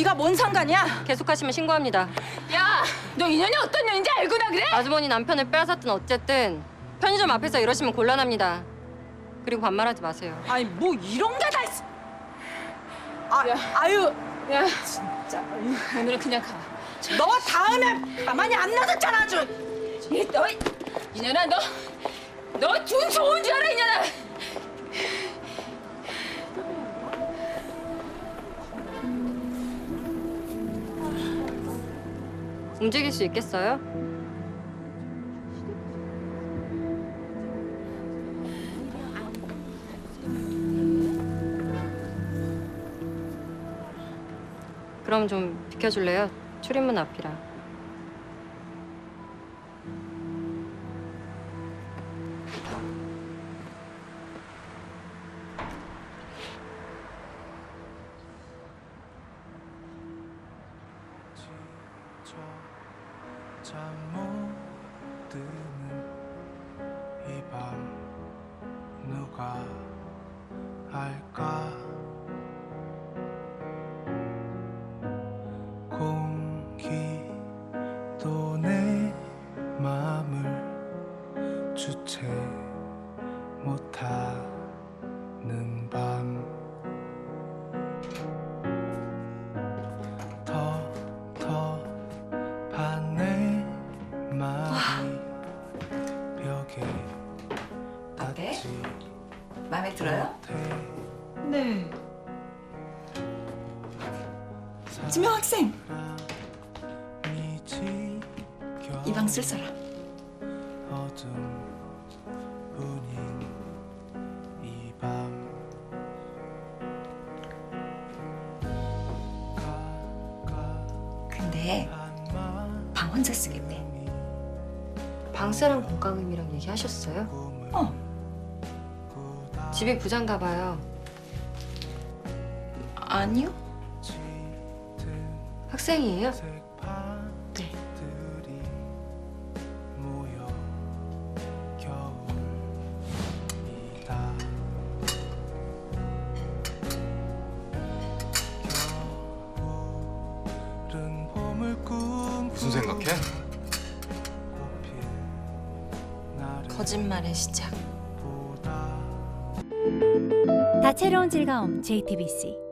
네가 뭔 상관이야? 계속하시면 신고합니다. 야, 너 인연이 어떤 년인지 알구나 그래? 아주머니 남편을 빼앗았든 어쨌든 편의점 앞에서 이러시면 곤란합니다. 그리고 반말하지 마세요. 아니 뭐 이런 게 다 있어. 아, 아유, 야, 진짜. 오늘은 그냥 가. 너 다음에 가만히 안 놔뒀잖아 아주. 이, 너, 이년아, 너, 너 준 좋은 줄 알아, 움직일 수 있겠어요? 그럼 좀 비켜줄래요? 출입문 앞이라. 잠못 드는 이 밤 누가 알까? 공기도 내 맘을 주체 못하는 밤 마음에 들어요? 네. 지명 학생, 이이방 쓸 사람. 근데 방 혼자 쓰겠대. 방세랑 공과금이랑 얘기하셨어요? 어. 집이 부자인가 봐요. 아니요? 학생이에요? 네. 무슨 생각해? 거짓말의 시작. 다채로운 즐거움 JTBC